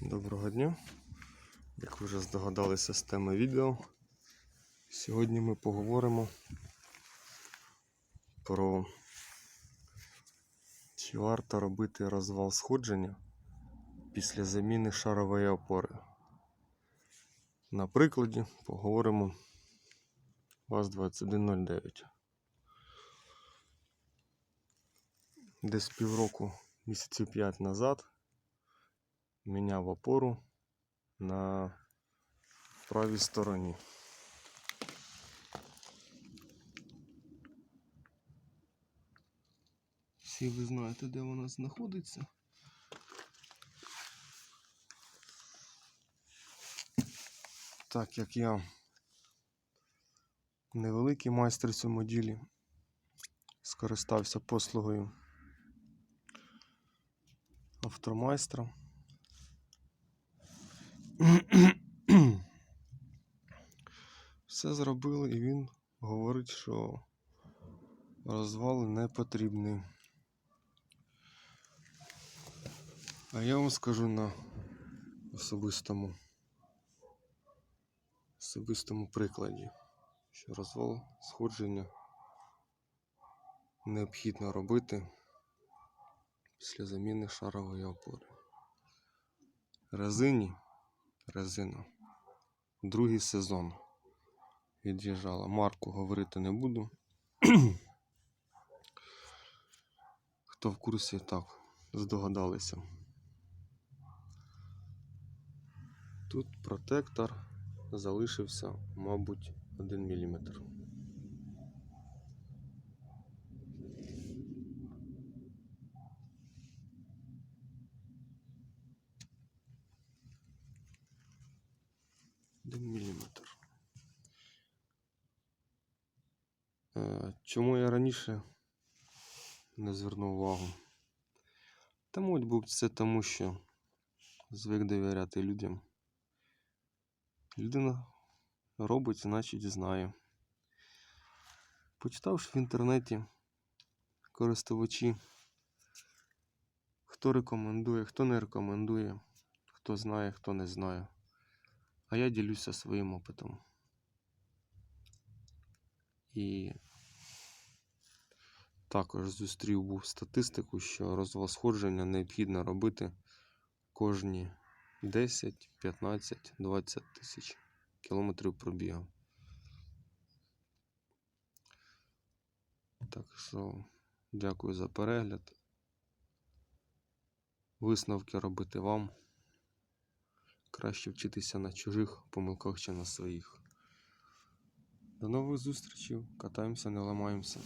Доброго дня. Як ви вже здогадалися з теми відео, сьогодні ми поговоримо про чи варто робити розвал сходження після заміни шарової опори. На прикладі поговоримо ВАЗ-2109. Десь півроку, місяців 5 назад міняв опору на правій стороні. Всі ви знаєте, де вона знаходиться. Так як я невеликий майстер в цьому ділі, скористався послугою автомайстра. Все зробили і він говорить, що розвал не потрібний. А я вам скажу на особистому особистому прикладі, що розвал сходження необхідно робити після заміни шарової опори. Резині резина. Другий сезон від'їжджала. Марку говорити не буду. Хто в курсі так, здогадалися. Тут протектор залишився, мабуть, 1 мм. Один міліметр. Е, Чому я раніше не звернув увагу? Та, мабуть, це тому, що звик довіряти людям. Людина робить, значить знає. Почитавши в інтернеті користувачі, хто рекомендує, хто не рекомендує, хто знає, хто не знає. А я ділюся своїм опитом. І також зустрів був статистику, що розвал сходження необхідно робити кожні 10, 15, 20 тисяч кілометрів пробігу. Так що дякую за перегляд. Висновки робити вам. Краще вчитися на чужих помилках чи на своїх. До нових зустрічей. Катаємося, не ламаємося.